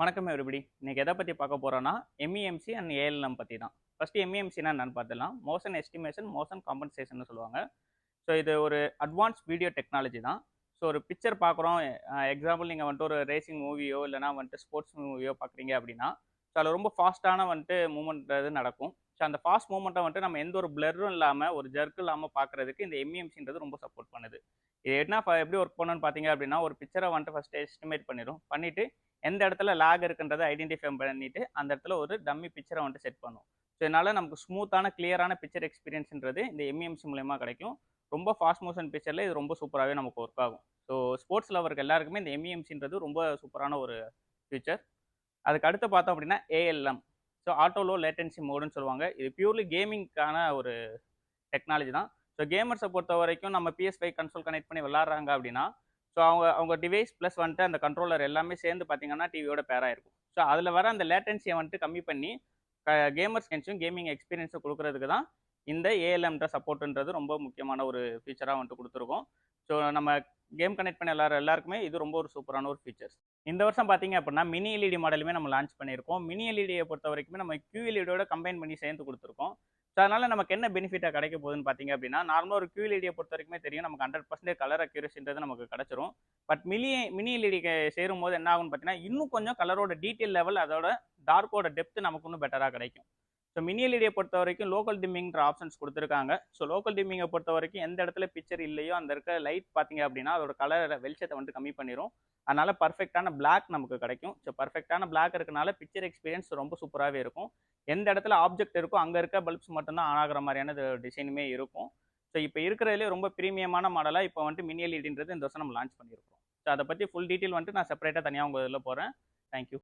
வணக்கம் everybody. இன்றைக்கி எதை பற்றி பார்க்க போகிறோன்னா எம்இஎம்சி அண்ட் ஏஎல்எம் பற்றி தான் ஃபஸ்ட்டு எம்இஎம்சினா என்னென்னு பார்த்துலாம் மோஷன் எஸ்டிமேஷன் மோஷன் காம்பன்சேஷன் சொல்லுவாங்க. ஸோ இது ஒரு அட்வான்ஸ் வீடியோ டெக்னாலஜி தான். ஸோ ஒரு பிக்சர் பார்க்குறோம். எக்ஸாம்பிள் நீங்கள் வந்துட்டு ஒரு ரேசிங் மூவியோ இல்லைனா வந்துட்டு ஸ்போர்ட்ஸ் மூவியோ பார்க்குறீங்க அப்படின்னா ஸோ அதில் ரொம்ப ஃபாஸ்ட்டான வந்துட்டு மூமெண்ட் நடக்கும். ஸோ அந்த ஃபாஸ்ட் மூமெண்ட்டை வந்துட்டு நம்ம எந்த ஒரு பிளரும் இல்லாமல் ஒரு ஜர்க்கு இல்லாமல் பார்க்குறதுக்கு இந்த எம்இஎம்சின்றது ரொம்ப சப்போர்ட் பண்ணுது. இது என்ன எப்படி ஒர்க் பண்ணணும்னு பார்த்தீங்க அப்படின்னா ஒரு பிக்சரை வந்துட்டு ஃபஸ்ட்டு எஸ்டிமேட் பண்ணிடும் பண்ணிவிட்டு எந்த இடத்துல லேக் இருக்குன்றதை ஐடென்டிஃபை பண்ணிட்டு அந்த இடத்துல ஒரு டம்மி பிக்சரை வந்துட்டு செட் பண்ணும். ஸோ இதனால் நமக்கு ஸ்மூத்தான கிளியரான பிக்சர் எக்ஸ்பீரியன்ஸ்ன்றது இந்த எம்இஎம்சி மூலயமா கிடைக்கும். ரொம்ப ஃபாஸ்ட் மோஷன் பிக்சரில் இது ரொம்ப சூப்பராகவே நமக்கு ஒர்க் ஆகும். ஸோ ஸ்போர்ட்ஸ் லவருக்கு எல்லாருக்குமே இந்த எம்இஎம்சின்றது ரொம்ப சூப்பரான ஒரு ஃபியூச்சர் அதுக்கு அடுத்து பார்த்தோம் அப்படின்னா ALM so auto low latency மோடுன்னு சொல்லுவாங்க. இது பியூர்லி கேமிங்க்கான ஒரு டெக்னாலஜி தான். ஸோ கேமர்ஸை பொறுத்த வரைக்கும் நம்ம PS5 ஃபைவ் கன்சோல் கனெக்ட் பண்ணி விளாட்றாங்க அப்படின்னா ஸோ அவங்க அவங்க டிவைஸ் ப்ளஸ் வந்துட்டு அந்த கண்ட்ரோலர் எல்லாமே சேர்ந்து பார்த்தீங்கன்னா டிவியோட பேராக இருக்கும் ஸோ அதில் வர அந்த லேட்டன்சியை வந்துட்டு கம்மி பண்ணி கேமர்ஸ் கென்ஸும் கேமிங் எக்ஸ்பீரியன்ஸும் கொடுக்கறதுக்கு தான் இந்த ஏஎல்எம்ன்ற சப்போர்ட்டுன்றது ரொம்ப முக்கியமான ஒரு ஃபீச்சராக வந்துட்டு கொடுத்துருக்கோம். ஸோ நம்ம கேம் கனெக்ட் பண்ண எல்லாரும் எல்லாருக்குமே இது ரொம்ப ஒரு சூப்பரான ஒரு ஃபீச்சர்ஸ் இந்த வருஷம் பார்த்தீங்க அப்படின்னா மினி எல்இடி மாடலுமே நம்ம லான்ச் பண்ணியிருக்கோம். மினி எல்இடியை பொறுத்த வரைக்குமே நம்ம கியூஎல்இடியோட கம்பைன் பண்ணி சேர்ந்து கொடுத்துருக்கோம். அதனால் நமக்கு என்ன பெனிஃபிட்டாக கிடைக்க போகுதுன்னு பார்த்தீங்க அப்படின்னா நார்மலாக ஒரு கியூஎல்இடியை பொறுத்த வரைக்குமே தெரியும். நமக்கு ஹண்ட்ரட் பர்சன்டேஜ் கலர் அக்யூரஸின்றது நமக்கு கிடச்சிரும். பட் மினி மினி எல்இடி சேரும் போது என்ன ஆகும்னு பார்த்தீங்கன்னா இன்னும் கொஞ்சம் கலரோட டீட்டெயில் லெவல் அதோட டார்க்கோட டெப்த் நமக்கு இன்னும் பெட்டராக கிடைக்கும். ஸோ மினி எல்இடியை பொறுத்த வரைக்கும் லோக்கல் டிம்மிங்கிற ஆப்ஷன்ஸ் கொடுத்துருக்காங்க. ஸோ லோக்கல் டிம்மிங்கை பொறுத்த வரைக்கும் எந்த இடத்துல பிக்சர் இல்லையோ அந்த இருக்க லைட் பார்த்தீங்க அப்படின்னா அதோட கலர் வெளிச்சத்தை வந்துட்டு கம்மி பண்ணிடும் அதனால் பர்ஃபெக்டான பிளாக் நமக்கு கிடைக்கும். ஸோ பர்ஃபெக்டான பிளாக் இருக்கனால பிக்சர் எக்ஸ்பீரியன்ஸ் ரொம்ப சூப்பராகவே இருக்கும். எந்த இடத்துல ஆப்ஜெக்ட் இருக்கோ அங்கே இருக்க பல்ப்ஸ் மட்டும்தான் ஆன் ஆகிற மாதிரியான டிசைனுமே இருக்கும். ஸோ இப்போ இருக்கிறதுலே ரொம்ப ப்ரீமியமான மாடலாக இப்போ வந்துட்டு மினி எல்இடின்றது இந்த வருஷம் நம்ம லான்ச் பண்ணியிருக்கோம் ஸோ அதை பற்றி ஃபுல் டீட்டெயில் வந்துட்டு நான் செப்பரேட்டாக தனியாக உங்கள் இதில் போகிறேன் தேங்க்யூ